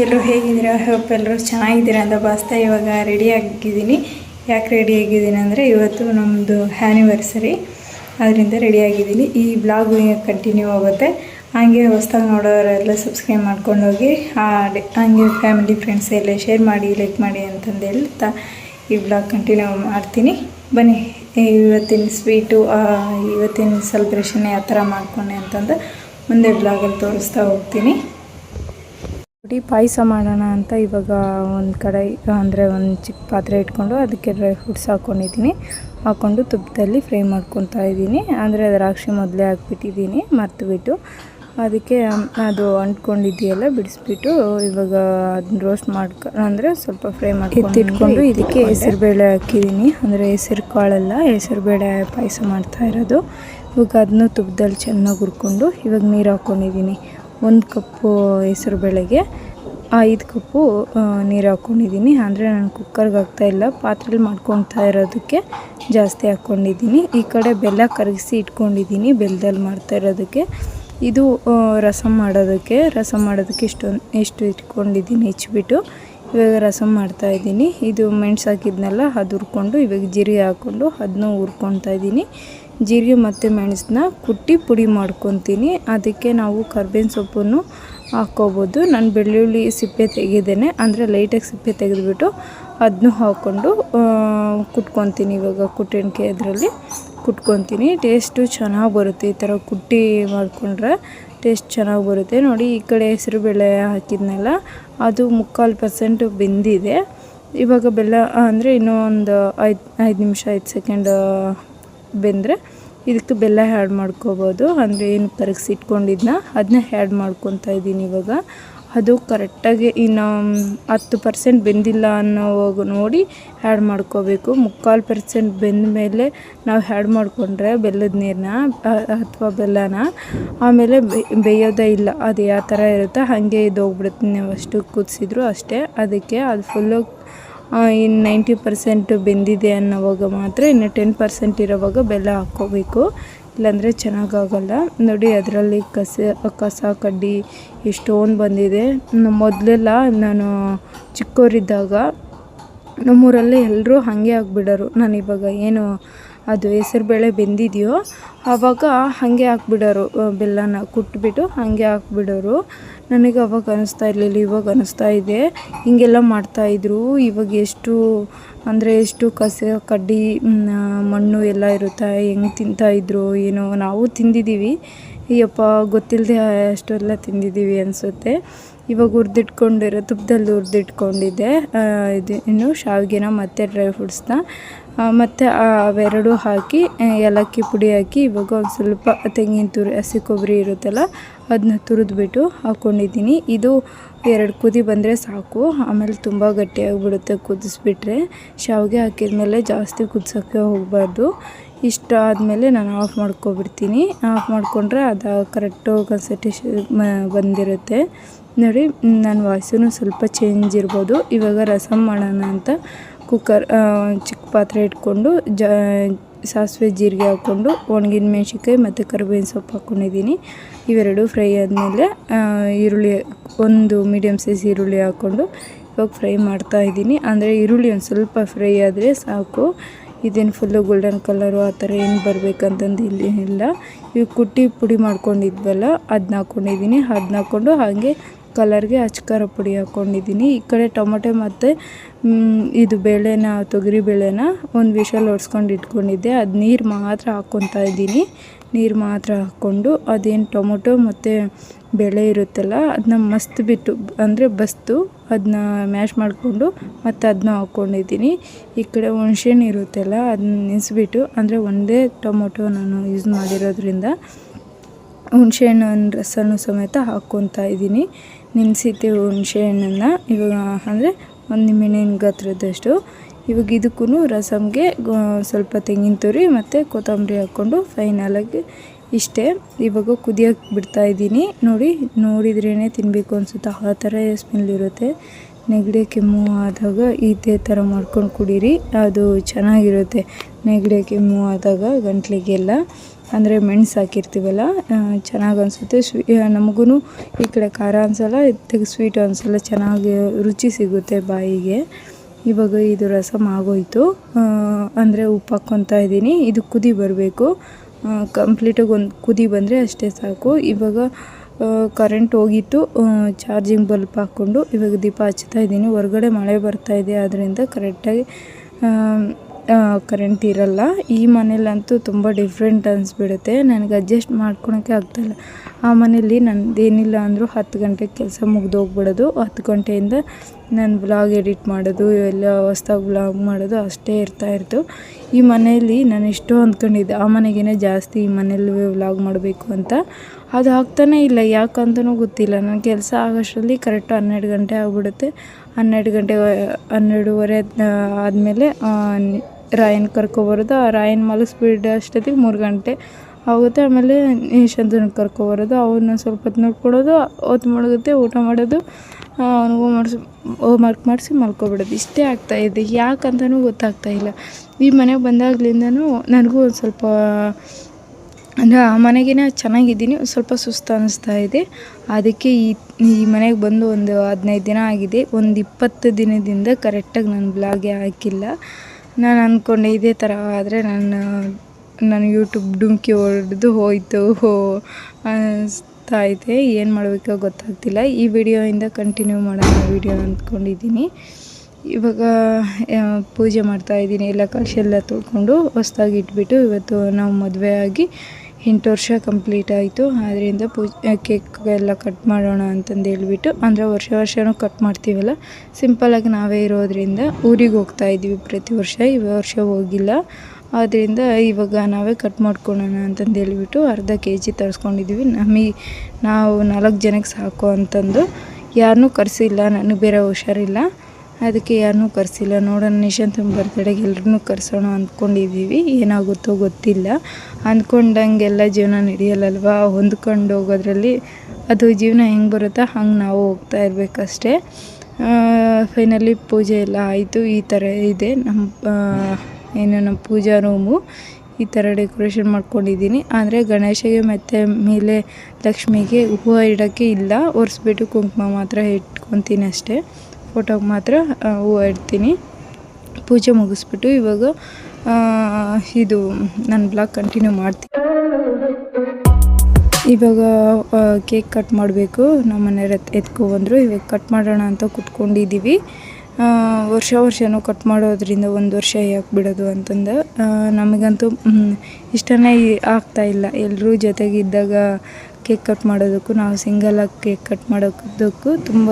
ಎಲ್ಲರೂ ಹೇಗಿದ್ದೀರಾ? ಹೋಪ್ ಎಲ್ಲರೂ ಚೆನ್ನಾಗಿದ್ದೀರಾ ಅಂತ ಬಾಸ್ತಾ ಇವಾಗ ರೆಡಿ ಆಗಿದ್ದೀನಿ. ಯಾಕೆ ರೆಡಿ ಆಗಿದ್ದೀನಿ ಅಂದರೆ ಇವತ್ತು ನಮ್ಮದು ಆ್ಯನಿವರ್ಸರಿ ಅದರಿಂದ ರೆಡಿ ಆಗಿದ್ದೀನಿ. ಈ ಬ್ಲಾಗ್ ಕಂಟಿನ್ಯೂ ಆಗುತ್ತೆ. ಹಾಗೆ ಹೊಸ್ದಾಗಿ ನೋಡೋರೆಲ್ಲ ಸಬ್ಸ್ಕ್ರೈಬ್ ಮಾಡ್ಕೊಂಡು ಹೋಗಿ. ಆ- ಹಾಗೆ ಫ್ಯಾಮಿಲಿ ಫ್ರೆಂಡ್ಸ್ ಎಲ್ಲ ಶೇರ್ ಮಾಡಿ ಲೈಕ್ ಮಾಡಿ ಅಂತಂದು ಹೇಳ್ತಾ ಈ ಬ್ಲಾಗ್ ಕಂಟಿನ್ಯೂ ಮಾಡ್ತೀನಿ. ಬನ್ನಿ, ಇವತ್ತಿನ ಸ್ವೀಟು ಇವತ್ತಿನ ಸೆಲೆಬ್ರೇಷನ್ ಯಾವ ಥರ ಮಾಡ್ಕೊಂಡೆ ಅಂತಂದು ಮುಂದೆ ಬ್ಲಾಗಲ್ಲಿ ತೋರಿಸ್ತಾ ಹೋಗ್ತೀನಿ. ನೋಡಿ ಪಾಯಸ ಮಾಡೋಣ ಅಂತ ಇವಾಗ ಒಂದು ಕಡೆ ಅಂದರೆ ಒಂದು ಚಿಕ್ಕ ಪಾತ್ರೆ ಇಟ್ಕೊಂಡು ಅದಕ್ಕೆ ಡ್ರೈ ಫ್ರೂಟ್ಸ್ ಹಾಕ್ಕೊಂಡಿದ್ದೀನಿ ಹಾಕ್ಕೊಂಡು ತುಪ್ಪದಲ್ಲಿ ಫ್ರೈ ಮಾಡ್ಕೊತಾ ಇದ್ದೀನಿ. ಅಂದರೆ ದ್ರಾಕ್ಷಿ ಮೊದಲೇ ಹಾಕ್ಬಿಟ್ಟಿದ್ದೀನಿ ಮರ್ತುಬಿಟ್ಟು. ಅದಕ್ಕೆ ಅದು ಅಂಟ್ಕೊಂಡಿದ್ದೀಯಲ್ಲ ಬಿಡಿಸ್ಬಿಟ್ಟು ಇವಾಗ ಅದನ್ನ ರೋಸ್ಟ್ ಮಾಡ್ಕೊ ಅಂದರೆ ಸ್ವಲ್ಪ ಫ್ರೈ ಮಾಡಿ ಎತ್ತಿಟ್ಕೊಂಡು ಇದಕ್ಕೆ ಹೆಸರುಬೇಳೆ ಹಾಕಿದ್ದೀನಿ. ಅಂದರೆ ಹೆಸರು ಕಾಳಲ್ಲ ಹೆಸರುಬೇಳೆ ಪಾಯಸ ಮಾಡ್ತಾ ಇರೋದು. ಇವಾಗ ಅದನ್ನು ತುಪ್ಪದಲ್ಲಿ ಚೆನ್ನಾಗಿ ಹುರ್ಕೊಂಡು ಇವಾಗ ನೀರು ಹಾಕ್ಕೊಂಡಿದ್ದೀನಿ ಒಂದು ಕಪ್ಪು ಹೆಸರು ಬೇಳೆಗೆ ಐದು ಕಪ್ಪು ನೀರು ಹಾಕ್ಕೊಂಡಿದ್ದೀನಿ. ಅಂದರೆ ನಾನು ಕುಕ್ಕರ್ಗೆ ಹಾಕ್ತಾ ಇಲ್ಲ, ಪಾತ್ರೆಲಿ ಮಾಡ್ಕೊತಾ ಇರೋದಕ್ಕೆ ಜಾಸ್ತಿ ಹಾಕ್ಕೊಂಡಿದ್ದೀನಿ. ಈ ಕಡೆ ಬೆಲ್ಲ ಕರಗಿಸಿ ಇಟ್ಕೊಂಡಿದ್ದೀನಿ ಬೆಲ್ಲದಲ್ಲಿ ಮಾಡ್ತಾ ಇರೋದಕ್ಕೆ. ಇದು ರಸಂ ಮಾಡೋದಕ್ಕೆ, ರಸಮ್ ಮಾಡೋದಕ್ಕೆ ಇಷ್ಟೊಂದು ಇಷ್ಟು ಇಟ್ಕೊಂಡಿದ್ದೀನಿ ಹೆಚ್ಚಿಬಿಟ್ಟು. ಇವಾಗ ರಸಂ ಮಾಡ್ತಾ ಇದ್ದೀನಿ. ಇದು ಮೆಣಸು ಹಾಕಿದ್ನಲ್ಲ ಅದು ಹುರ್ಕೊಂಡು ಇವಾಗ ಜೀರಿಗೆ ಹಾಕ್ಕೊಂಡು ಅದನ್ನೂ ಹುರ್ಕೊತಾ ಇದ್ದೀನಿ. ಜೀರಿಗೆ ಮತ್ತು ಮೆಣಸನ್ನ ಕುಟ್ಟಿ ಪುಡಿ ಮಾಡ್ಕೊತೀನಿ. ಅದಕ್ಕೆ ನಾವು ಕರ್ಬೇವಿನ ಸೊಪ್ಪನ್ನು ಹಾಕ್ಕೋಬೋದು. ನಾನು ಬೆಳ್ಳುಳ್ಳಿ ಸಿಪ್ಪೆ ತೆಗೆದೇನೆ, ಅಂದರೆ ಲೈಟಾಗಿ ಸಿಪ್ಪೆ ತೆಗೆದುಬಿಟ್ಟು ಅದನ್ನು ಹಾಕ್ಕೊಂಡು ಕುಟ್ಕೊತೀನಿ ಇವಾಗ ಕುಟ್ಟಣಿಕೆ ಇದರಲ್ಲಿ ಕುಟ್ಕೊತೀನಿ. ಟೇಸ್ಟು ಚೆನ್ನಾಗಿ ಬರುತ್ತೆ ಈ ಥರ ಕುಟ್ಟಿ ಮಾಡಿಕೊಂಡ್ರೆ. ಟೇಸ್ಟ್ ಚೆನ್ನಾಗಿ ಬರುತ್ತೆ. ನೋಡಿ, ಈ ಕಡೆ ಹೆಸರುಬೇಳೆ ಹಾಕಿದ್ನಲ್ಲ, ಅದು ಮುಕ್ಕಾಲು ಪರ್ಸೆಂಟ್ ಬೆಂದಿದೆ. ಇವಾಗ ಬೆಲ್ಲ, ಅಂದರೆ ಇನ್ನೂ ಒಂದು ಐದು ಐದು ನಿಮಿಷ, ಐದು ಸೆಕೆಂಡ್ ಬೆಂದರೆ ಇದಕ್ಕೆ ಬೆಲ್ಲ ಆ್ಯಡ್ ಮಾಡ್ಕೋಬೋದು. ಅಂದರೆ ಏನು ಕರಗಿಸಿ ಇಟ್ಕೊಂಡಿದ್ನ ಅದನ್ನ ಆ್ಯಡ್ ಮಾಡ್ಕೊತಾ ಇದ್ದೀನಿ ಇವಾಗ. ಅದು ಕರೆಕ್ಟಾಗಿ ಇನ್ನು ಹತ್ತು ಪರ್ಸೆಂಟ್ ಬೆಂದಿಲ್ಲ ಅನ್ನೋವಾಗ ನೋಡಿ ಆ್ಯಡ್ ಮಾಡ್ಕೋಬೇಕು. ಮುಕ್ಕಾಲು ಪರ್ಸೆಂಟ್ ಬೆಂದ ಮೇಲೆ ನಾವು ಆ್ಯಡ್ ಮಾಡಿಕೊಂಡ್ರೆ ಬೆಲ್ಲದ ನೀರನ್ನ ಅಥವಾ ಬೆಲ್ಲನ, ಆಮೇಲೆ ಬೇಯೋದೇ ಇಲ್ಲ. ಅದು ಯಾವ ಥರ ಇರುತ್ತೋ ಹಾಗೆ ಇದು ಹೋಗ್ಬಿಡುತ್ತೆ. ನೀವು ಅಷ್ಟು ಕುದಿಸಿದ್ರು ಅಷ್ಟೇ. ಅದಕ್ಕೆ ಅದು ಫುಲ್ಲು ಇನ್ನು ನೈಂಟಿ ಪರ್ಸೆಂಟ್ ಬೆಂದಿದೆ ಅನ್ನೋವಾಗ ಮಾತ್ರ ಇನ್ನು ಟೆನ್ ಪರ್ಸೆಂಟ್ ಇರೋವಾಗ ಬೆಲ್ಲ ಹಾಕ್ಕೋಬೇಕು. ಇಲ್ಲಾಂದರೆ ಚೆನ್ನಾಗಾಗಲ್ಲ. ನೋಡಿ ಅದರಲ್ಲಿ ಕಸ ಕಸ, ಕಡ್ಡಿ ಎಷ್ಟೊಂದು ಬಂದಿದೆ. ಮೊದಲೆಲ್ಲ ನಾನು ಚಿಕ್ಕವರಿದ್ದಾಗ ನಮ್ಮೂರಲ್ಲೇ ಎಲ್ಲರೂ ಹಾಗೆ ಆಗಿಬಿಡೋರು. ನಾನು ಇವಾಗ ಏನು ಅದು ಹೆಸರುಬೇಳೆ ಬೆಂದಿದೆಯೋ ಆವಾಗ ಹಾಗೆ ಹಾಕ್ಬಿಡೋರು ಬೆಲ್ಲನ ಕುಟ್ಬಿಟ್ಟು ಹಾಗೆ ಹಾಕ್ಬಿಡೋರು. ನನಗೆ ಅವಾಗ ಅನಿಸ್ತಾ ಇರಲಿಲ್ಲ, ಇವಾಗ ಅನಿಸ್ತಾ ಇದೆ. ಹೀಗೆಲ್ಲ ಮಾಡ್ತಾಯಿದ್ರು ಇವಾಗ ಎಷ್ಟು, ಅಂದರೆ ಎಷ್ಟು ಕಸ, ಕಡ್ಡಿ ಮಣ್ಣು ಎಲ್ಲ ಇರುತ್ತೆ, ಹೆಂಗೆ ತಿಂತಾಯಿದ್ರು ಏನೋ, ನಾವು ತಿಂದಿದ್ದೀವಿ. ಅಯ್ಯಪ್ಪ ಗೊತ್ತಿಲ್ಲದೆ ಅಷ್ಟೆಲ್ಲ ತಿಂದಿದ್ದೀವಿ ಅನಿಸುತ್ತೆ. ಇವಾಗ ಹುರಿದಿಟ್ಕೊಂಡಿರೋ, ತುಪ್ಪದಲ್ಲಿ ಹುರಿದಿಟ್ಕೊಂಡಿದ್ದೆ. ಇದು ಇನ್ನು ಶಾವಿಗೆನ ಮತ್ತು ಡ್ರೈ ಫ್ರೂಟ್ಸ್ನ ಮತ್ತು ಅವೆರಡು ಹಾಕಿ ಏಲಕ್ಕಿ ಪುಡಿ ಹಾಕಿ, ಇವಾಗ ಒಂದು ಸ್ವಲ್ಪ ತೆಂಗಿನ ತುರಿ, ಹಸಿ ಕೊಬ್ಬರಿ ಇರುತ್ತಲ್ಲ ಅದನ್ನ ತುರಿದ್ಬಿಟ್ಟು ಹಾಕ್ಕೊಂಡಿದ್ದೀನಿ ಇದು ಎರಡು ಕುದಿ ಬಂದರೆ ಸಾಕು. ಆಮೇಲೆ ತುಂಬ ಗಟ್ಟಿಯಾಗಿಬಿಡುತ್ತೆ ಕುದಿಸ್ಬಿಟ್ರೆ. ಶಾವಿಗೆ ಹಾಕಿದ್ಮೇಲೆ ಜಾಸ್ತಿ ಕುದಿಸೋಕ್ಕೆ ಹೋಗಬಾರ್ದು. ಇಷ್ಟ ಆದಮೇಲೆ ನಾನು ಆಫ್ ಮಾಡ್ಕೊಬಿಡ್ತೀನಿ. ಆಫ್ ಮಾಡಿಕೊಂಡ್ರೆ ಅದು ಕರೆಕ್ಟು ಕನ್ಸಲ್ಟೇಷನ್ ಬಂದಿರುತ್ತೆ. ನೋಡಿ, ನನ್ನ ವಾಯ್ಸೂ ಸ್ವಲ್ಪ ಚೇಂಜ್ ಇರ್ಬೋದು. ಇವಾಗ ರಸಮ್ ಮಾಡೋಣ ಅಂತ ಕುಕ್ಕರ್ ಚಿಕ್ಕ ಪಾತ್ರೆ ಇಟ್ಕೊಂಡು ಜ, ಸಾಸಿವೆ ಜೀರಿಗೆ ಹಾಕ್ಕೊಂಡು ಒಣಗಿನ ಮೆಣಸಿನ್ಕಾಯಿ ಮತ್ತು ಕರಿಬೇವಿನ ಸೊಪ್ಪು ಹಾಕ್ಕೊಂಡಿದ್ದೀನಿ ಇವೆರಡು ಫ್ರೈ ಆದಮೇಲೆ ಈರುಳ್ಳಿ, ಒಂದು ಮೀಡಿಯಮ್ ಸೈಜ್ ಈರುಳ್ಳಿ ಹಾಕ್ಕೊಂಡು ಇವಾಗ ಫ್ರೈ ಮಾಡ್ತಾ ಇದ್ದೀನಿ. ಅಂದರೆ ಈರುಳ್ಳಿ ಒಂದು ಸ್ವಲ್ಪ ಫ್ರೈ ಆದರೆ ಸಾಕು. ಇದೇನು ಫುಲ್ಲು ಗೋಲ್ಡನ್ ಕಲರು ಆ ಥರ ಏನು ಬರಬೇಕಂತಂದು ಇಲ್ಲಿ ಇಲ್ಲ. ಇವು ಕುಟ್ಟಿ ಪುಡಿ ಮಾಡ್ಕೊಂಡಿದ್ವಲ್ಲ ಅದನ್ನ ಹಾಕ್ಕೊಂಡಿದ್ದೀನಿ ಅದನ್ನ ಹಾಕ್ಕೊಂಡು ಹಾಗೆ ಕಲರ್ಗೆ ಅಚ್ಕಾರ ಪುಡಿ ಹಾಕ್ಕೊಂಡಿದ್ದೀನಿ ಈ ಕಡೆ ಟೊಮೊಟೊ ಮತ್ತು ಇದು ಬೇಳೆನ, ತೊಗರಿ ಬೇಳೆನ ಒಂದು ವಿಷಲ್ ಒಡ್ಸ್ಕೊಂಡು ಇಟ್ಕೊಂಡಿದ್ದೆ. ಅದು ನೀರು ಮಾತ್ರ ಹಾಕ್ಕೊತಾ ಇದ್ದೀನಿ. ನೀರು ಮಾತ್ರ ಹಾಕ್ಕೊಂಡು ಅದೇನು ಟೊಮೊಟೊ ಮತ್ತು ಬೇಳೆ ಇರುತ್ತಲ್ಲ ಅದನ್ನ ಮಸ್ತ್ ಬಿಟ್ಟು, ಅಂದರೆ ಬಸ್ತು ಅದನ್ನ ಮ್ಯಾಶ್ ಮಾಡಿಕೊಂಡು ಮತ್ತು ಅದನ್ನ ಹಾಕ್ಕೊಂಡಿದ್ದೀನಿ ಈ ಕಡೆ ಹುಣ್ಸೆಹಣ್ಣು ಇರುತ್ತಲ್ಲ ಅದನ್ನ ನೆನೆಸ್ಬಿಟ್ಟು, ಅಂದರೆ ಒಂದೇ ಟೊಮೊಟೊ ನಾನು ಯೂಸ್ ಮಾಡಿರೋದ್ರಿಂದ ಹುಣಸೆಹಣ್ಣಿನ ರಸನೂ ಸಮೇತ ಹಾಕ್ಕೊತಾ ಇದ್ದೀನಿ. ನೆನೆಸಿದ್ದೆ ಹುಣಸೆಹಣ್ಣನ್ನು ಇವಾಗ ಅಂದರೆ ಒಂದು ನಿಂಬೆಹಣ್ಣಿನ ಗಾತ್ರದಷ್ಟು ಇವಾಗ ಇದಕ್ಕೂ ರಸಮ್ಗೆ ಸ್ವಲ್ಪ ತೆಂಗಿನ ತುರಿ ಮತ್ತು ಕೊತ್ತಂಬರಿ ಹಾಕ್ಕೊಂಡು ಫೈನಲಾಗಿ ಇಷ್ಟೇ. ಇವಾಗ ಕುದಿಯೋಕೆ ಬಿಡ್ತಾ ಇದ್ದೀನಿ. ನೋಡಿ ನೋಡಿದ್ರೇ ತಿನ್ನಬೇಕು ಅನಿಸುತ್ತೆ. ಆ ಥರ ಸ್ಮೆಲ್ ಇರುತ್ತೆ ನೆಗಡಿ ಕೆಮ್ಮು ಆದಾಗ ಇದೇ ಥರ ಮಾಡ್ಕೊಂಡು ಕುಡೀರಿ. ಅದು ಚೆನ್ನಾಗಿರುತ್ತೆ. ನೆಗಡಿ ಕೆಮ್ಮು ಆದಾಗ ಗಂಟ್ಲಿಗೆಲ್ಲ. ಅಂದರೆ ಮೆಣಸು ಹಾಕಿರ್ತೀವಲ್ಲ ಚೆನ್ನಾಗಿ ಅನಿಸುತ್ತೆ. ಸ್ವೀ ನಮಗೂ ಈ ಕಡೆ ಖಾರ ಅನಿಸಲ್ಲ ಇದಕ್ಕೆ ಸ್ವೀಟ್ ಅನಿಸಲ್ಲ, ಚೆನ್ನಾಗಿ ರುಚಿ ಸಿಗುತ್ತೆ ಬಾಯಿಗೆ. ಇವಾಗ ಇದು ರಸಮ್ ಆಗೋಯಿತು. ಅಂದರೆ ಉಪ್ಪು ಹಾಕ್ಕೊತಾ ಇದ್ದೀನಿ. ಇದು ಕುದಿ ಬರಬೇಕು. ಕಂಪ್ಲೀಟಾಗಿ ಒಂದು ಕುದಿ ಬಂದರೆ ಅಷ್ಟೇ ಸಾಕು. ಇವಾಗ ಕರೆಂಟ್ ಹೋಗಿತ್ತು. ಚಾರ್ಜಿಂಗ್ ಬಲ್ಪ್ ಹಾಕ್ಕೊಂಡು ಇವಾಗ ದೀಪ ಹಚ್ತಾ ಇದ್ದೀನಿ. ಹೊರಗಡೆ ಮಳೆ ಬರ್ತಾ ಇದೆ ಆದ್ದರಿಂದ ಕರೆಕ್ಟಾಗಿ ಕರೆಂಟ್ ಇರಲ್ಲ. ಈ ಮನೇಲಂತೂ ತುಂಬ ಡಿಫ್ರೆಂಟ್ ಅನಿಸ್ಬಿಡುತ್ತೆ. ನನಗೆ ಅಡ್ಜಸ್ಟ್ ಮಾಡ್ಕೊಳಕ್ಕೆ ಆಗ್ತಾಯಿಲ್ಲ ಆ ಮನೇಲಿ ನಂದೇನಿಲ್ಲ ಅಂದರೂ ಹತ್ತು ಗಂಟೆಗೆ ಕೆಲಸ ಮುಗ್ದೋಗ್ಬಿಡೋದು. ಹತ್ತು ಗಂಟೆಯಿಂದ ನಾನು ಬ್ಲಾಗ್ ಎಡಿಟ್ ಮಾಡೋದು, ಎಲ್ಲ ಹೊಸ್ದಾಗಿ ಬ್ಲಾಗ್ ಮಾಡೋದು ಅಷ್ಟೇ ಇರ್ತಾಯಿತ್ತು ಈ ಮನೆಯಲ್ಲಿ ನಾನು ಎಷ್ಟೋ ಅಂದ್ಕೊಂಡಿದ್ದೆ ಆ ಮನೆಗೇನೆ ಜಾಸ್ತಿ ಈ ಮನೇಲಿ ವ್ಲಾಗ್ ಮಾಡಬೇಕು ಅಂತ. ಅದು ಆಗ್ತಾನೇ ಇಲ್ಲ. ಯಾಕಂತನೂ ಗೊತ್ತಿಲ್ಲ. ನನ್ನ ಕೆಲಸ ಆಗೋಷ್ಟರಲ್ಲಿ ಕರೆಕ್ಟ್ ಹನ್ನೆರಡು ಗಂಟೆ ಆಗಿಬಿಡುತ್ತೆ. ಹನ್ನೆರಡು ಗಂಟೆ ಹನ್ನೆರಡುವರೆ ಆದಮೇಲೆ ರಾಯನ್ ಕರ್ಕೊಬರೋದು. ಆ ರಾಯನ್ ಸ್ಪೀಡ್ ಅಷ್ಟೊತ್ತಿಗೆ ಮೂರು ಗಂಟೆ ಆಗುತ್ತೆ. ಆಮೇಲೆ ನಿಶಾಂತನ ಕರ್ಕೊಬರೋದು. ಅವನ್ನ ಸ್ವಲ್ಪ ಹೊತ್ತು ನೋಡ್ಕೊಳ್ಳೋದು. ಹೊತ್ತು ಮುಳುಗುತ್ತೆ, ಊಟ ಮಾಡೋದು. ಅವ್ನಿಗೆ ಮಾಡಿಸಿ ಹೋಮ್ವರ್ಕ್ ಮಾಡಿಸಿ ಮಲ್ಕೊಬಿಡೋದು. ಇಷ್ಟೇ ಆಗ್ತಾಯಿದೆ ಯಾಕಂತನೂ ಗೊತ್ತಾಗ್ತಾಯಿಲ್ಲ ಈ ಮನೆಗೆ ಬಂದಾಗ್ಲಿಂದನೂ ನನಗೂ ಒಂದು ಸ್ವಲ್ಪ ಅಂದರೆ ಆ ಮನೆಗೇ ಚೆನ್ನಾಗಿದ್ದೀನಿ, ಸ್ವಲ್ಪ ಸುಸ್ತು ಅನ್ನಿಸ್ತಾ ಇದೆ. ಅದಕ್ಕೆ ಈ ಈ ಮನೆಗೆ ಬಂದು ಒಂದು ಹದಿನೈದು ದಿನ ಆಗಿದೆ. ಒಂದು ಇಪ್ಪತ್ತು ದಿನದಿಂದ ಕರೆಕ್ಟಾಗಿ ನಾನು ಬ್ಲಾಗೆ ಹಾಕಿಲ್ಲ. ನಾನು ಅಂದ್ಕೊಂಡೆ ಇದೇ ಥರ ಆದರೆ ನಾನು ನಾನು ಯೂಟ್ಯೂಬ್ ಡುಮ್ಕಿ ಹೊಡೆದು ಹೋಯಿತು, ಹೋ ಅನ್ನಿಸ್ತಾ ಇದೆ. ಏನು ಮಾಡಬೇಕೋ ಗೊತ್ತಾಗ್ತಿಲ್ಲ. ಈ ವಿಡಿಯೋಯಿಂದ ಕಂಟಿನ್ಯೂ ಮಾಡೋಣ ವಿಡಿಯೋ ಅಂದ್ಕೊಂಡಿದ್ದೀನಿ. ಇವಾಗ ಪೂಜೆ ಮಾಡ್ತಾಯಿದ್ದೀನಿ ಎಲ್ಲ ಕಳಶ ಎಲ್ಲ ತೊಳ್ಕೊಂಡು ಹೊಸ್ದಾಗಿ ಇಟ್ಬಿಟ್ಟು ಇವತ್ತು ನಾವು ಮದುವೆ ಆಗಿ ಎಂಟು ವರ್ಷ ಕಂಪ್ಲೀಟ್ ಆಯಿತು. ಆದ್ದರಿಂದ ಪೂಜೆ ಕೇಕ್ ಎಲ್ಲ ಕಟ್ ಮಾಡೋಣ ಅಂತಂದು ಹೇಳ್ಬಿಟ್ಟು, ಅಂದರೆ ವರ್ಷ ವರ್ಷವೂ ಕಟ್ ಮಾಡ್ತೀವಲ್ಲ ಸಿಂಪಲಾಗಿ ನಾವೇ ಇರೋದರಿಂದ ಊರಿಗೆ ಹೋಗ್ತಾ ಇದ್ದೀವಿ ಪ್ರತಿ ವರ್ಷ, ಈ ವರ್ಷ ಹೋಗಿಲ್ಲ. ಆದ್ದರಿಂದ ಇವಾಗ ನಾವೇ ಕಟ್ ಮಾಡ್ಕೊಳ್ಳೋಣ ಅಂತಂದು ಹೇಳ್ಬಿಟ್ಟು ಅರ್ಧ ಕೆ ಜಿ ತರಿಸ್ಕೊಂಡಿದ್ದೀವಿ. ನಮಗೆ ನಾವು ನಾಲ್ಕು ಜನಕ್ಕೆ ಸಾಕು ಅಂತಂದು ಯಾರನ್ನೂ ಕರೆಸಿಲ್ಲ, ನನಗೆ ಬೇರೆ ಹುಷಾರಿಲ್ಲ. ಅದಕ್ಕೆ ಯಾರನ್ನೂ ಕರೆಸಿಲ್ಲ. ನೋಡೋಣ, ನಿಶಾಂತ್ ಬರ್ತಡೆಗೆ ಎಲ್ರನ್ನೂ ಕರೆಸೋಣ ಅಂದ್ಕೊಂಡಿದ್ದೀವಿ. ಏನಾಗುತ್ತೋ ಗೊತ್ತಿಲ್ಲ. ಅಂದ್ಕೊಂಡಂಗೆಲ್ಲ ಜೀವನ ನಡೆಯಲ್ಲಲ್ವಾ? ಹೊಂದ್ಕೊಂಡು ಹೋಗೋದ್ರಲ್ಲಿ ಅದು ಜೀವನ ಹೆಂಗೆ ಬರುತ್ತೋ ಹಂಗೆ ನಾವು ಹೋಗ್ತಾ ಇರಬೇಕಷ್ಟೇ. ಫೈನಲಿ ಪೂಜೆ ಎಲ್ಲ ಆಯಿತು. ಈ ಥರ ಇದೆ. ನಮ್ಮ ಏನು ನಮ್ಮ ಪೂಜಾ ರೂಮು ಈ ಥರ ಡೆಕೋರೇಷನ್ ಮಾಡ್ಕೊಂಡಿದ್ದೀನಿ. ಆದರೆ ಗಣೇಶಗೆ ಮತ್ತು ಮೇಲೆ ಲಕ್ಷ್ಮಿಗೆ ಹೂವು ಇಡೋಕ್ಕೆ ಇಲ್ಲ. ಒರೆಸ್ಬಿಟ್ಟು ಕುಂಕುಮ ಮಾತ್ರ ಇಟ್ಕೊತೀನಿ ಅಷ್ಟೇ. ಫೋಟೋಗೆ ಮಾತ್ರ ಹೂವು ಇಡ್ತೀನಿ. ಪೂಜೆ ಮುಗಿಸ್ಬಿಟ್ಟು ಇವಾಗ ಇದು ನನ್ನ ಬ್ಲಾಗ್ ಕಂಟಿನ್ಯೂ ಮಾಡ್ತೀನಿ. ಇವಾಗ ಕೇಕ್ ಕಟ್ ಮಾಡಬೇಕು. ನಮ್ಮ ಮನೆಯವ್ರು ಎತ್ಕೊಬಂದರು ಇವಾಗ ಕಟ್ ಮಾಡೋಣ ಅಂತ ಕುತ್ಕೊಂಡಿದ್ದೀವಿ ವರ್ಷ ವರ್ಷವೂ ಕಟ್ ಮಾಡೋದ್ರಿಂದ ಒಂದು ವರ್ಷ ಯಾಕೆ ಬಿಡೋದು ಅಂತಂದು. ನಮಗಂತೂ ಇಷ್ಟನೇ ಆಗ್ತಾಯಿಲ್ಲ ಎಲ್ಲರೂ ಜೊತೆಗಿದ್ದಾಗ ಕೇಕ್ ಕಟ್ ಮಾಡೋದಕ್ಕೂ, ನಾವು ಸಿಂಗಲಾಗಿ ಕೇಕ್ ಕಟ್ ಮಾಡೋದಕ್ಕೂ ತುಂಬ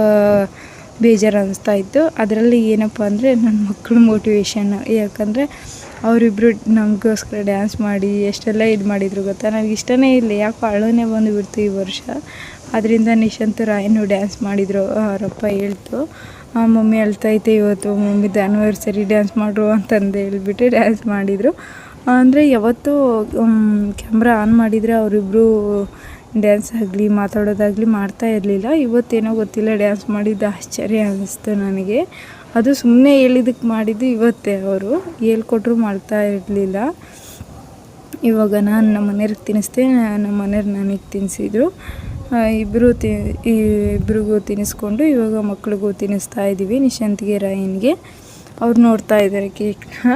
ಬೇಜಾರು ಅನ್ನಿಸ್ತಾ ಇತ್ತು ಅದರಲ್ಲಿ ಏನಪ್ಪ ಅಂದರೆ ನನ್ನ ಮಕ್ಕಳ ಮೋಟಿವೇಶನ್ ಯಾಕಂದರೆ ಅವರಿಬ್ಬರು ನಮಗೋಸ್ಕರ ಡ್ಯಾನ್ಸ್ ಮಾಡಿ ಎಷ್ಟೆಲ್ಲ ಇದು ಮಾಡಿದ್ರು ಗೊತ್ತಾ? ನನಗೆ ಇಷ್ಟನೇ ಇಲ್ಲ. ಯಾಕೋ ಅಳೋನೇ ಬಂದುಬಿಡ್ತು ಈ ವರ್ಷ. ಅದರಿಂದ ನಿಶಾಂತ್ ರಾಯನು ಡ್ಯಾನ್ಸ್ ಮಾಡಿದರು. ಅವರಪ್ಪ ಹೇಳ್ತು ಮಮ್ಮಿ ಅಳ್ತೈತೆ ಇವತ್ತು. ಮಮ್ಮಿ ಆ್ಯನಿವರ್ಸರಿ ಡ್ಯಾನ್ಸ್ ಮಾಡ್ರು ಅಂತಂದು ಹೇಳಿಬಿಟ್ಟು ಡ್ಯಾನ್ಸ್ ಮಾಡಿದರು. ಅಂದರೆ ಯಾವತ್ತೂ ಕ್ಯಾಮ್ರಾ ಆನ್ ಮಾಡಿದರೆ ಅವರಿಬ್ಬರು ಡ್ಯಾನ್ಸ್ ಆಗಲಿ, ಮಾತಾಡೋದಾಗಲಿ ಮಾಡ್ತಾ ಇರಲಿಲ್ಲ. ಇವತ್ತೇನೋ ಗೊತ್ತಿಲ್ಲ ಡ್ಯಾನ್ಸ್ ಮಾಡಿದ್ದು ಆಶ್ಚರ್ಯ ಅನ್ನಿಸ್ತು ನನಗೆ. ಅದು ಸುಮ್ಮನೆ ಹೇಳಿದಕ್ಕೆ ಮಾಡಿದ್ದು ಇವತ್ತೇ ಅವರು. ಹೇಳ್ಕೊಟ್ರು ಮಾಡ್ತಾ ಇರಲಿಲ್ಲ. ಇವಾಗ ನಾನು ನಮ್ಮ ಮನೆಯವ್ರಿಗೆ ತಿನ್ನಿಸ್ದೆ ನಮ್ಮ ಮನೆಯವ್ರು ನನಗೆ ತಿನ್ನಿಸಿದ್ರು ಇಬ್ಬರು ತಿ ಇಬ್ಬರಿಗೂ ತಿನ್ನಿಸ್ಕೊಂಡು ಇವಾಗ ಮಕ್ಳಿಗೂ ತಿನ್ನಿಸ್ತಾ ಇದ್ದೀವಿ ನಿಶಾಂತ್ಗೆ ರಾಯನ್ಗೆ ಅವ್ರು ನೋಡ್ತಾ ಇದ್ದಾರೆ ಕೇಕ್ನ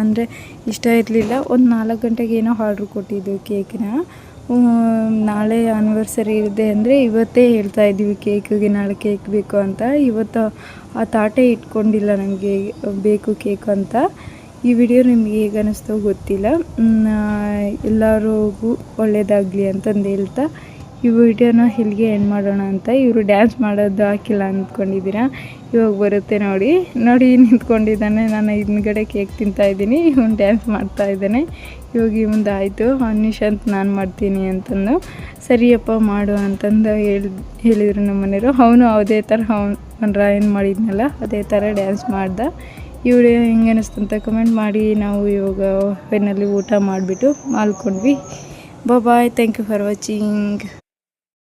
ಅಂದರೆ ಇಷ್ಟ ಇರಲಿಲ್ಲ. ಒಂದು ನಾಲ್ಕು ಗಂಟೆಗೆ ಏನೋ ಆರ್ಡ್ರ್ ಕೊಟ್ಟಿದ್ದು ಕೇಕ್ನ. ನಾಳೆ ಆ್ಯನಿವರ್ಸರಿ ಇದೆ ಅಂದರೆ ಇವತ್ತೇ ಹೇಳ್ತಾ ಇದ್ದೀವಿ ಕೇಕಿಗೆ ನಾಳೆ ಕೇಕ್ ಬೇಕು ಅಂತ. ಇವತ್ತು ಆ ತಾಟೆ ಇಟ್ಕೊಂಡಿಲ್ಲ ನನಗೆ, ಬೇಕು ಕೇಕ್ ಅಂತ. ಈ ವಿಡಿಯೋ ನಿಮಗೆ ಹೇಗೆ ಅನ್ನಿಸ್ತೋ ಗೊತ್ತಿಲ್ಲ. ಎಲ್ಲರಿಗೂ ಒಳ್ಳೆಯದಾಗಲಿ ಅಂತಂದು ಹೇಳ್ತಾ ಈ ವಿಡಿಯೋನ ಇಲ್ಲಿಗೆ ಎಂಡ್ ಮಾಡೋಣ ಅಂತ ಇವರು ಡ್ಯಾನ್ಸ್ ಮಾಡೋದು ಹಾಕಿಲ್ಲ ಅಂದ್ಕೊಂಡಿದ್ದೀರಾ? ಇವಾಗ ಬರುತ್ತೆ ನೋಡಿ. ನೋಡಿ ನಿಂತ್ಕೊಂಡಿದ್ದಾನೆ. ನಾನು ಹಿಂದ್ಗಡೆ ಕೇಕ್ ತಿಂತಾಯಿದ್ದೀನಿ ಇವನು ಡ್ಯಾನ್ಸ್ ಮಾಡ್ತಾ ಇದ್ದಾನೆ. ಇವಾಗ ಇವಂದು ಆಯಿತು. ಅನಿಶಾಂತ್ ನಾನು ಮಾಡ್ತೀನಿ ಅಂತಂದು. ಸರಿಯಪ್ಪ ಮಾಡು ಅಂತಂದು ಹೇಳಿ, ಹೇಳಿದರು ನಮ್ಮ ಮನೆಯವರು. ಅವನು ಅದೇ ಥರ ಅವ್ನು ರಾಯನ್ ಮಾಡಿದ್ನಲ್ಲ, ಅದೇ ಥರ ಡ್ಯಾನ್ಸ್ ಮಾಡ್ದೆ. ಈ ವಿಡಿಯೋ ಹೆಂಗೆ ಅನ್ನಿಸ್ತು ಅಂತ ಕಮೆಂಟ್ ಮಾಡಿ. ನಾವು ಇವಾಗ ಪೆನ್ನಲ್ಲಿ ಊಟ ಮಾಡಿಬಿಟ್ಟು ಮಾಲ್ಕೊಂಡ್ವಿ. Bye thank you for watching